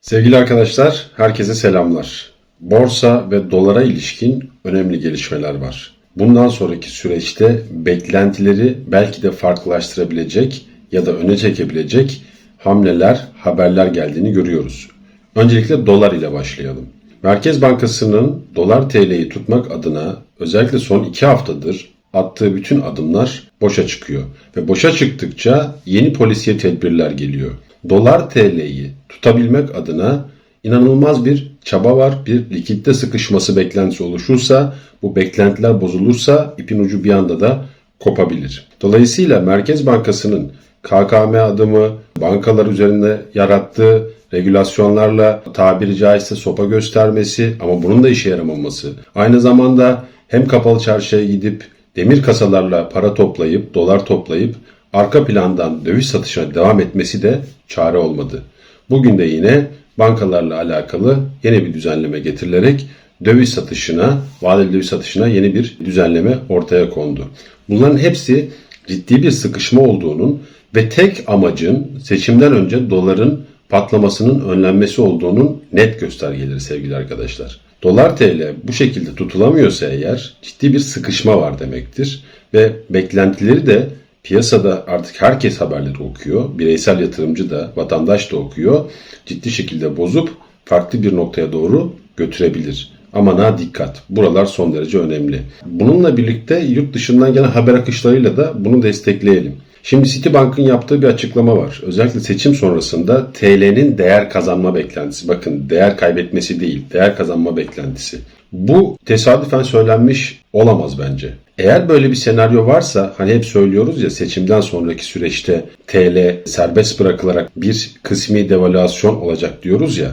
Sevgili arkadaşlar, herkese selamlar. Borsa ve dolara ilişkin önemli gelişmeler var. Bundan sonraki süreçte beklentileri belki de farklılaştırabilecek ya da öne çekebilecek hamleler, haberler geldiğini görüyoruz. Öncelikle dolar ile başlayalım. Merkez Bankası'nın dolar TL'yi tutmak adına özellikle son iki haftadır attığı bütün adımlar boşa çıkıyor. Ve boşa çıktıkça yeni polisiye tedbirler geliyor. Dolar TL'yi tutabilmek adına inanılmaz bir çaba var. Bir likitte sıkışması beklentisi oluşursa, bu beklentiler bozulursa ipin ucu bir anda da kopabilir. Dolayısıyla Merkez Bankası'nın KKM adımı, bankalar üzerinde yarattığı regülasyonlarla tabiri caizse sopa göstermesi ama bunun da işe yaramaması. Aynı zamanda hem kapalı çarşıya gidip demir kasalarla para toplayıp, dolar toplayıp arka plandan döviz satışına devam etmesi de çare olmadı. Bugün de yine bankalarla alakalı yeni bir düzenleme getirilerek döviz satışına, vadeli döviz satışına yeni bir düzenleme ortaya kondu. Bunların hepsi ciddi bir sıkışma olduğunun ve tek amacın seçimden önce doların patlamasının önlenmesi olduğunun net göstergeleri sevgili arkadaşlar. Dolar TL bu şekilde tutulamıyorsa eğer ciddi bir sıkışma var demektir ve beklentileri de piyasada artık herkes haberleri okuyor. Bireysel yatırımcı da, vatandaş da okuyor. Ciddi şekilde bozup farklı bir noktaya doğru götürebilir. Aman ha dikkat. Buralar son derece önemli. Bununla birlikte yurt dışından gelen haber akışlarıyla da bunu destekleyelim. Şimdi Citibank'ın yaptığı bir açıklama var. Özellikle seçim sonrasında TL'nin değer kazanma beklentisi. Bakın değer kaybetmesi değil, değer kazanma beklentisi. Bu tesadüfen söylenmiş olamaz bence. Eğer böyle bir senaryo varsa hani hep söylüyoruz ya seçimden sonraki süreçte TL serbest bırakılarak bir kısmi devalüasyon olacak diyoruz ya.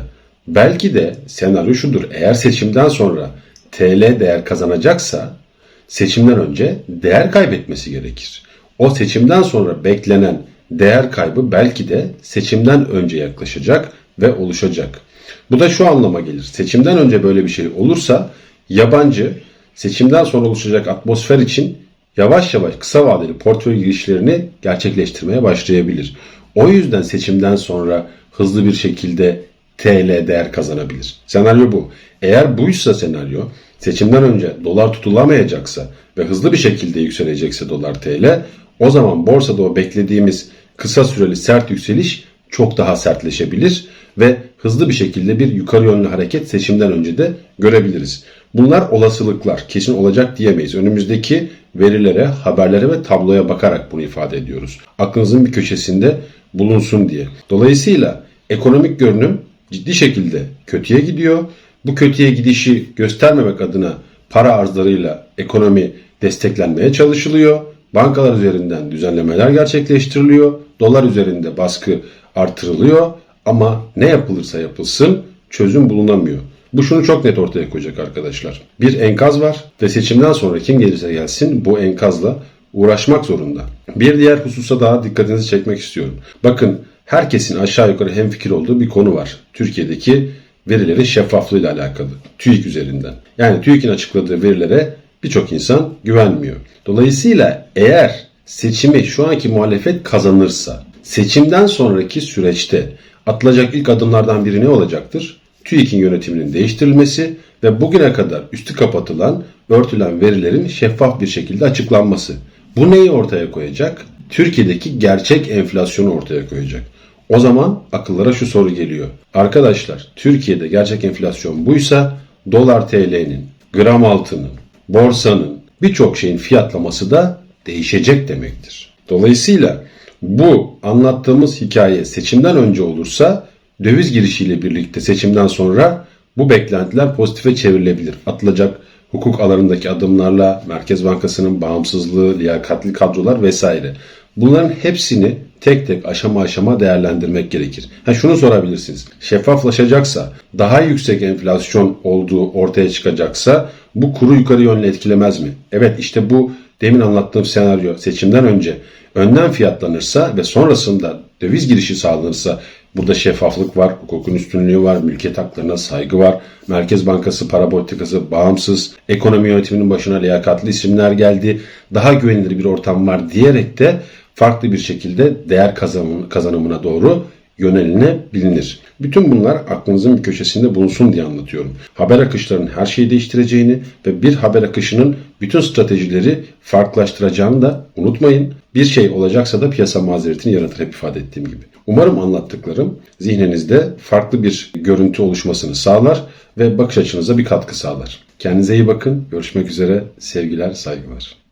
Belki de senaryo şudur. Eğer seçimden sonra TL değer kazanacaksa seçimden önce değer kaybetmesi gerekir. O seçimden sonra beklenen değer kaybı belki de seçimden önce yaklaşacak ve oluşacak. Bu da şu anlama gelir. Seçimden önce böyle bir şey olursa yabancı seçimden sonra oluşacak atmosfer için yavaş yavaş kısa vadeli portföy girişlerini gerçekleştirmeye başlayabilir. O yüzden seçimden sonra hızlı bir şekilde TL değer kazanabilir. Senaryo bu. Eğer buysa senaryo seçimden önce dolar tutulamayacaksa ve hızlı bir şekilde yükselecekse dolar TL o zaman borsada o beklediğimiz kısa süreli sert yükseliş çok daha sertleşebilir ve hızlı bir şekilde bir yukarı yönlü hareket seçimden önce de görebiliriz. Bunlar olasılıklar. Kesin olacak diyemeyiz. Önümüzdeki verilere, haberlere ve tabloya bakarak bunu ifade ediyoruz. Aklınızın bir köşesinde bulunsun diye. Dolayısıyla ekonomik görünüm ciddi şekilde kötüye gidiyor. Bu kötüye gidişi göstermemek adına para arzlarıyla ekonomi desteklenmeye çalışılıyor. Bankalar üzerinden düzenlemeler gerçekleştiriliyor. Dolar üzerinde baskı artırılıyor ama ne yapılırsa yapılsın çözüm bulunamıyor. Bu şunu çok net ortaya koyacak arkadaşlar. Bir enkaz var ve seçimden sonra kim gelirse gelsin bu enkazla uğraşmak zorunda. Bir diğer hususa daha dikkatinizi çekmek istiyorum. Bakın herkesin aşağı yukarı hemfikir olduğu bir konu var. Türkiye'deki verilerin şeffaflığıyla alakalı. TÜİK üzerinden. Yani TÜİK'in açıkladığı verilere birçok insan güvenmiyor. Dolayısıyla eğer seçimi şu anki muhalefet kazanırsa seçimden sonraki süreçte atılacak ilk adımlardan biri ne olacaktır? TÜİK'in yönetiminin değiştirilmesi ve bugüne kadar üstü kapatılan, örtülen verilerin şeffaf bir şekilde açıklanması. Bu neyi ortaya koyacak? Türkiye'deki gerçek enflasyonu ortaya koyacak. O zaman akıllara şu soru geliyor. Arkadaşlar Türkiye'de gerçek enflasyon buysa dolar TL'nin, gram altının, borsanın birçok şeyin fiyatlaması da değişecek demektir. Dolayısıyla bu anlattığımız hikaye seçimden önce olursa döviz girişiyle birlikte seçimden sonra bu beklentiler pozitife çevrilebilir. Atılacak hukuk alanındaki adımlarla Merkez Bankası'nın bağımsızlığı, liyakatli kadrolar vesaire. Bunların hepsini tek tek aşama aşama değerlendirmek gerekir. Ha şunu sorabilirsiniz. Şeffaflaşacaksa, daha yüksek enflasyon olduğu ortaya çıkacaksa bu kuru yukarı yönlü etkilemez mi? Evet işte bu demin anlattığım senaryo seçimden önce önden fiyatlanırsa ve sonrasında döviz girişi sağlanırsa burada şeffaflık var, hukukun üstünlüğü var, mülkiyet haklarına saygı var, Merkez Bankası para politikası bağımsız, ekonomi yönetiminin başına liyakatli isimler geldi, daha güvenilir bir ortam var diyerek de farklı bir şekilde değer kazanımına doğru yönelinebilir. Bütün bunlar aklınızın bir köşesinde bulunsun diye anlatıyorum. Haber akışlarının her şeyi değiştireceğini ve bir haber akışının bütün stratejileri farklılaştıracağını da unutmayın. Bir şey olacaksa da piyasa mazeretini yaratır hep ifade ettiğim gibi. Umarım anlattıklarım zihninizde farklı bir görüntü oluşmasını sağlar ve bakış açınıza bir katkı sağlar. Kendinize iyi bakın. Görüşmek üzere. Sevgiler, saygılar.